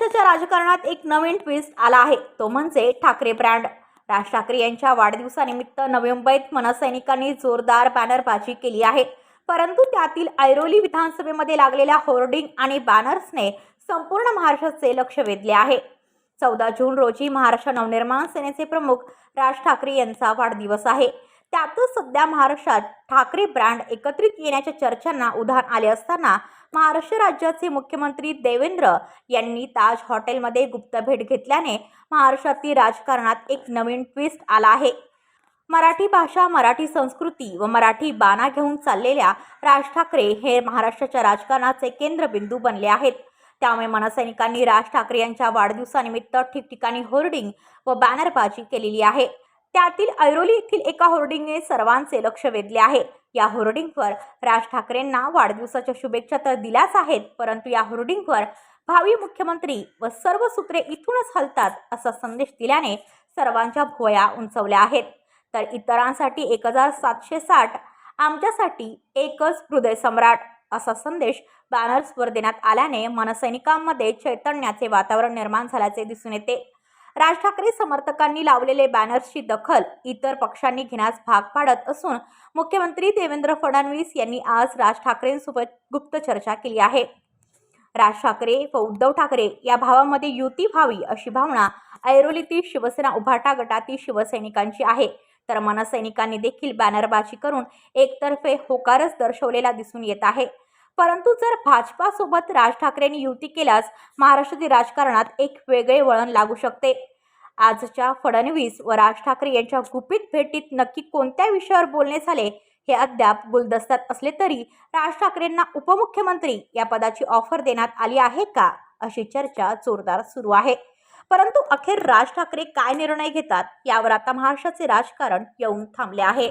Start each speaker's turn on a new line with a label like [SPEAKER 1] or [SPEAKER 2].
[SPEAKER 1] महाराष्ट्राच्या राजकारणात एक नवीन ट्विस्ट आला आहे. तो म्हणजे ठाकरे ब्रँड राज ठाकरे यांच्या वाढदिवसानिमित्त नवी मुंबईत मनसैनिकांनी जोरदार बॅनरबाजी केली आहे. परंतु त्यातील ऐरोली विधानसभेमध्ये लागलेल्या होर्डिंग आणि बॅनर्सने संपूर्ण महाराष्ट्राचे लक्ष वेधले आहे. चौदा जून रोजी महाराष्ट्र नवनिर्माण सेनेचे प्रमुख राज ठाकरे यांचा वाढदिवस आहे. त्यातच सध्या महाराष्ट्रात ठाकरे ब्रँड एकत्रित येण्याच्या चर्चांना उधाण आले असताना महाराष्ट्र राज्याचे मुख्यमंत्री देवेंद्र यांनी ताज हॉटेलमध्ये गुप्त भेट घेतल्याने महाराष्ट्रातील राजकारणात एक नवीन ट्विस्ट आला आहे. मराठी भाषा मराठी संस्कृती व मराठी बाणा घेऊन चाललेल्या राज ठाकरे हे महाराष्ट्राच्या राजकारणाचे केंद्रबिंदू बनले आहेत. त्यामुळे मनसैनिकांनी राज ठाकरे यांच्या वाढदिवसानिमित्त ठिकठिकाणी होर्डिंग व बॅनरबाजी केलेली आहे. त्यातील ऐरोली येथील एका होर्डिंगने सर्वांचे लक्ष वेधले आहे. या होर्डिंगवर राज ठाकरेंना वाढदिवसाच्या शुभेच्छा तर दिल्याच आहेत परंतु या होर्डिंगवर भावी मुख्यमंत्री व सर्व सूत्रे इथूनच हलतात असा संदेश दिल्याने सर्वांच्या भुवया उंचवल्या आहेत. तर इतरांसाठी एक हजार सातशे साठ आमच्यासाठी एकच हृदय सम्राट असा संदेश बॅनर्सवर देण्यात आल्याने मनसैनिकांमध्ये चैतन्याचे वातावरण निर्माण झाल्याचे दिसून येते. राज ठाकरे समर्थकांनी लावलेले बॅनर्सची दखल इतर पक्षांनी घेण्यास भाग पाडत असून मुख्यमंत्री देवेंद्र फडणवीस यांनी आज राज ठाकरेंसोबत गुप्त चर्चा केली आहे. राज ठाकरे व उद्धव ठाकरे या भावामध्ये युती व्हावी अशी भावना ऐरोलीतील शिवसेना उभाटा गटातील शिवसैनिकांची आहे. तर मनसैनिकांनी देखील बॅनरबाजी करून एकतर्फे होकारच दर्शवलेला दिसून येत आहे. परंतु जर भाजपासोबत राज ठाकरेंनी युती केल्यास महाराष्ट्रातील राजकारणात एक वेगळे वळण लागू शकते. आजच्या फडणवीस व राज ठाकरे यांच्या गुपित भेटीत नक्की कोणत्या विषयावर बोलणे झाले हे अद्याप गुलदस्त्यात असले तरी राज ठाकरेंना उपमुख्यमंत्री या पदाची ऑफर देण्यात आली आहे का अशी चर्चा जोरदार सुरू आहे. परंतु अखेर राज ठाकरे काय निर्णय घेतात यावर आता महाराष्ट्राचे राजकारण येऊन थांबले आहे.